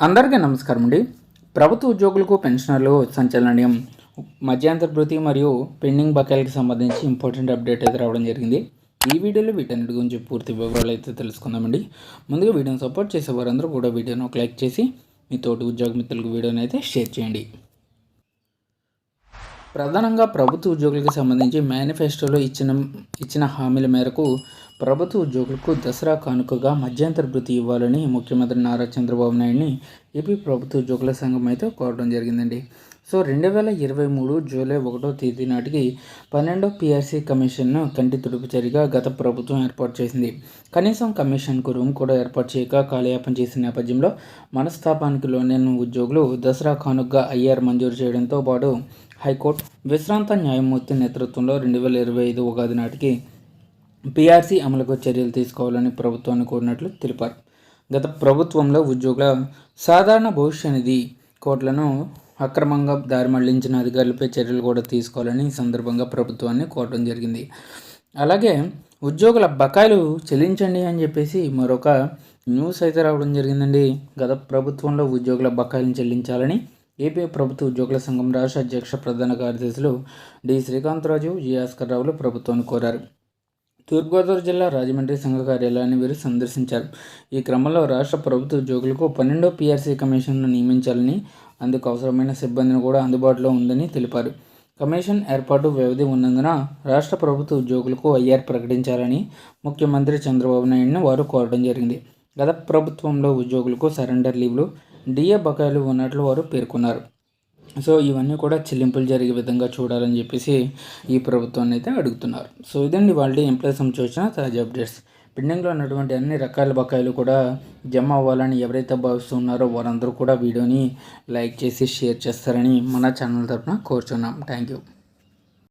అందరికీ నమస్కారం అండి. ప్రభుత్వ ఉద్యోగులకు పెన్షనర్లు సంచలనం మధ్యాంతర భృతి మరియు పెండింగ్ బకాయిలకు సంబంధించి ఇంపార్టెంట్ అప్డేట్ అయితే రావడం జరిగింది. ఈ వీడియోలో వీటన్నిటి గురించి పూర్తి వివరాలు అయితే తెలుసుకుందామండి. ముందుగా వీడియోని సపోర్ట్ చేసే వారందరూ కూడా వీడియోను ఒక లైక్ చేసి మీ తోటి ఉద్యోగ మిత్రులకు వీడియోని అయితే షేర్ చేయండి. ప్రధానంగా ప్రభుత్వ ఉద్యోగులకు సంబంధించి మేనిఫెస్టోలో ఇచ్చిన ఇచ్చిన హామీల మేరకు ప్రభుత్వ ఉద్యోగులకు దసరా కానుకగా మధ్యంతర భృతి ఇవ్వాలని ముఖ్యమంత్రి నారా చంద్రబాబు నాయుడిని ఏపీ ప్రభుత్వ ఉద్యోగుల సంఘం అయితే కోరడం జరిగిందండి. సో రెండు వేల ఇరవై మూడు జూలై ఒకటో తేదీ నాటికి పన్నెండో పిఆర్సీ కమిషన్ను కంటి తుడుపు చర్యగా గత ప్రభుత్వం ఏర్పాటు చేసింది. కనీసం కమిషన్కు రూమ్ కూడా ఏర్పాటు చేయక కాలయాపన చేసిన నేపథ్యంలో మనస్తాపానికి లోనైన ఉద్యోగులు దసరా కానుకగా ఐఆర్ మంజూరు చేయడంతో పాటు హైకోర్టు విశ్రాంత న్యాయమూర్తి నేతృత్వంలో రెండు వేల ఇరవై ఐదు ఉగాది నాటికి పీఆర్సీ అమలుకు చర్యలు తీసుకోవాలని ప్రభుత్వాన్ని కోరినట్లు తెలిపారు. గత ప్రభుత్వంలో ఉద్యోగుల సాధారణ భవిష్య నిధి కోట్లను అక్రమంగా దారి మళ్ళించిన అధికారులపై చర్యలు కూడా తీసుకోవాలని ఈ సందర్భంగా ప్రభుత్వాన్ని కోరడం జరిగింది. అలాగే ఉద్యోగుల బకాయిలు చెల్లించండి అని చెప్పేసి మరొక న్యూస్ అయితే రావడం జరిగిందండి. గత ప్రభుత్వంలో ఉద్యోగుల బకాయిలను చెల్లించాలని ఏపీ ప్రభుత్వ ఉద్యోగుల సంఘం రాష్ట్ర అధ్యక్ష ప్రధాన కార్యదర్శులు డి. శ్రీకాంతరాజు జి. ఆస్కర్ రావులు ప్రభుత్వాన్ని కోరారు. తూర్పుగోదావరి జిల్లా రాజమండ్రి సంఘ కార్యాలయాన్ని వీరు సందర్శించారు. ఈ క్రమంలో రాష్ట్ర ప్రభుత్వ ఉద్యోగులకు పన్నెండో పీఆర్సీ కమిషన్ను నియమించాలని అందుకు అవసరమైన సిబ్బందిని కూడా అందుబాటులో ఉందని తెలిపారు. కమిషన్ ఏర్పాటు వ్యవధి ఉన్నందున రాష్ట్ర ప్రభుత్వ ఉద్యోగులకు ఐఆర్ ప్రకటించాలని ముఖ్యమంత్రి చంద్రబాబు నాయుడుని వారు కోరడం జరిగింది. గత ప్రభుత్వంలో ఉద్యోగులకు సరెండర్ లీవ్లు డిఏ బకాయిలు ఉన్నట్లు వారు పేర్కొన్నారు. సో ఇవన్నీ కూడా చెల్లింపులు జరిగే విధంగా చూడాలని చెప్పేసి ఈ ప్రభుత్వాన్ని అయితే అడుగుతున్నారు. సో ఇదండి వాళ్ళ ఎంప్లాయీస్ సంబంధించిన తాజా అప్డేట్స్. పెండింగ్లో ఉన్నటువంటి అన్ని రకాల బకాయిలు కూడా జమ అవ్వాలని ఎవరైతే భావిస్తున్నారో వారందరూ కూడా వీడియోని లైక్ చేసి షేర్ చేస్తారని మన ఛానల్ తరఫున కోరుచున్నాం. Thank you.